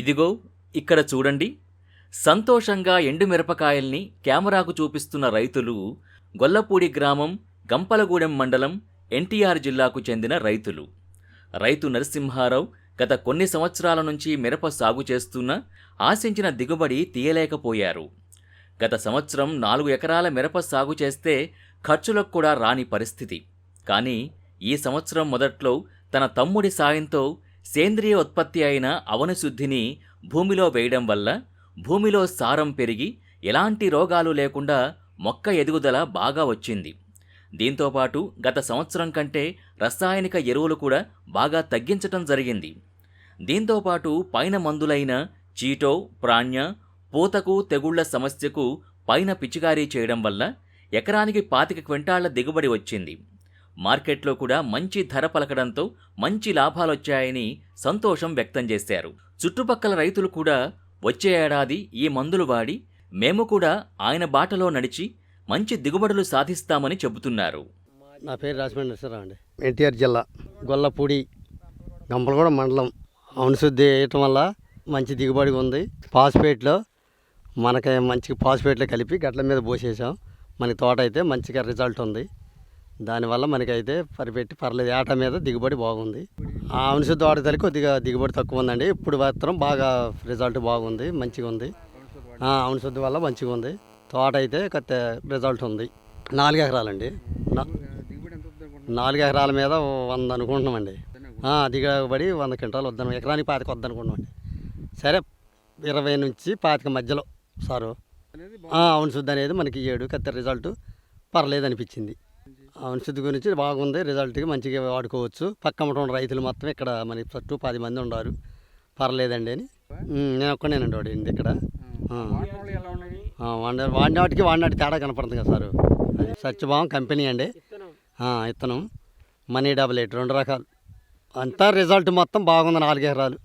ఇదిగో ఇక్కడ చూడండి. సంతోషంగా ఎండుమిరపకాయల్ని కెమెరాకు చూపిస్తున్న రైతులు గొల్లపూడి గ్రామం గంపలగూడెం మండలం ఎన్టీఆర్ జిల్లాకు చెందిన రైతులు. రైతు నరసింహారావు గత కొన్ని సంవత్సరాల నుంచి మిరప సాగు చేస్తున్న ఆశించిన దిగుబడి తీయలేకపోయారు. గత సంవత్సరం నాలుగు ఎకరాల మిరప సాగు చేస్తే ఖర్చులకు కూడా రాని పరిస్థితి. కానీ ఈ సంవత్సరం మొదట్లో తన తమ్ముడి సాయంతో సేంద్రియ ఉత్పత్తి అయిన అవనశుద్ధిని భూమిలో వేయడం వల్ల భూమిలో సారం పెరిగి ఎలాంటి రోగాలు లేకుండా మొక్క ఎదుగుదల బాగా వచ్చింది. దీంతోపాటు గత సంవత్సరం కంటే రసాయనిక ఎరువులు కూడా బాగా తగ్గించటం జరిగింది. దీంతోపాటు పైన మందులైన చీటో ప్రాణ్య పూతకు తెగుళ్ళ సమస్యకు పైన పిచికారీ చేయడం వల్ల ఎకరానికి పాతిక క్వింటాళ్ళ దిగుబడి వచ్చింది. మార్కెట్లో కూడా మంచి ధర పలకడంతో మంచి లాభాలొచ్చాయని సంతోషం వ్యక్తం చేశారు. చుట్టుపక్కల రైతులు కూడా వచ్చే ఏడాది ఈ మందులు వాడి మేము కూడా ఆయన బాటలో నడిచి మంచి దిగుబడులు సాధిస్తామని చెబుతున్నారు. నా పేరు రాజమండ్రి అండి. ఎన్టీఆర్ జిల్లా గొల్లపూడి గంపలగూడ మండలం. అవునుశుద్ధి వేయటం వల్ల మంచి దిగుబడి ఉంది. పాస్పేట్లో మనకి మంచి పాస్పేట్లో కలిపి గట్ల మీద పోసేసాం. మనకి తోట అయితే మంచిగా రిజల్ట్ ఉంది. దానివల్ల మనకైతే పరిపెట్టి పర్లేదు. ఏట మీద దిగుబడి బాగుంది. ఆ అవునశుద్ధి వాడేసరికి కొద్దిగా దిగుబడి తక్కువ ఉందండి. ఇప్పుడు మాత్రం బాగా రిజల్ట్ బాగుంది మంచిగా ఉంది. ఆ, వల్ల మంచిగా ఉంది. తోట అయితే కొత్త రిజల్ట్ ఉంది. నాలుగు ఎకరాలండి. నాలుగు ఎకరాల మీద వంద అనుకుంటున్నామండి. దిగబడి వంద క్వింటాలు వద్దాం ఎకరానికి పాతిక వద్దనుకుంటున్నామండి సరే ఇరవై నుంచి పాతిక మధ్యలో సారు. ఆ, అవును శుద్ధి అనేది మనకి ఏడు కత్తి రిజల్ట్ పర్లేదు అనిపించింది. అవును శుద్ధి గురించి బాగుంది రిజల్ట్కి మంచిగా వాడుకోవచ్చు. పక్క ఉన్న రైతులు మొత్తం ఇక్కడ మన చుట్టూ పది మంది ఉన్నారు. పర్లేదండి అని. నేను ఒక్కనేనండి వాడింది ఇక్కడ. ఆ. ఆ, వాడిన వాడిన వాటికి వాడిన వాటికి తేడా కనపడుతుంది కదా సారు. అది సత్యభావం కంపెనీ అండి. ఆ, ఇత్తనం. మనీ డబల్ ఎయిట్ రెండు రకాలు. అంతా రిజల్ట్ మొత్తం బాగుంది నాలుగు ఎకరాలు